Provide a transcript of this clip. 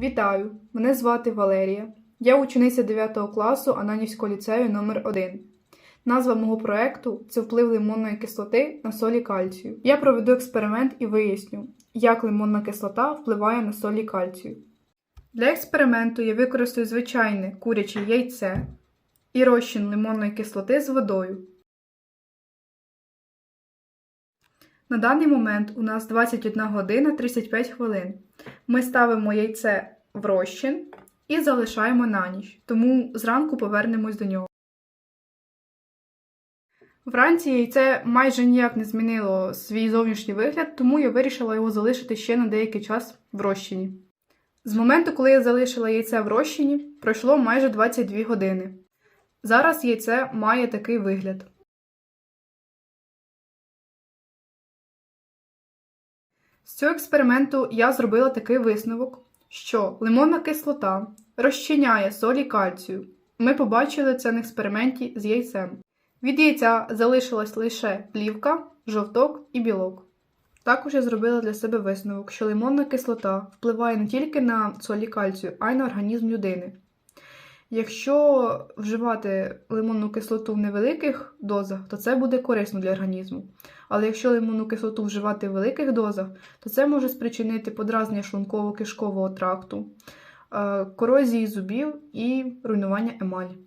Вітаю! Мене звати Валерія. Я учениця 9 класу Ананівського ліцею номер 1 Назва мого проекту це вплив лимонної кислоти на солі кальцію. Я проведу експеримент і виясню, як лимонна кислота впливає на солі кальцію. Для експерименту я використаю звичайне куряче яйце і розчин лимонної кислоти з водою. На даний момент у нас 21 година 35 хвилин. Ми ставимо яйце в розчин і залишаємо на ніч, тому зранку повернемось до нього. Вранці яйце майже ніяк не змінило свій зовнішній вигляд, тому я вирішила його залишити ще на деякий час в розчині. З моменту, коли я залишила яйце в розчині, пройшло майже 22 години. Зараз яйце має такий вигляд. З цього експерименту я зробила такий висновок, що лимонна кислота розчиняє солі кальцію. Ми побачили це на експерименті з яйцем. Від яйця залишилась лише плівка, жовток і білок. Також я зробила для себе висновок, що лимонна кислота впливає не тільки на солі кальцію, а й на організм людини. Якщо вживати лимонну кислоту в невеликих дозах, то це буде корисно для організму. Але якщо лимонну кислоту вживати в великих дозах, то це може спричинити подразнення шлунково-кишкового тракту, е, корозії зубів і руйнування емалі.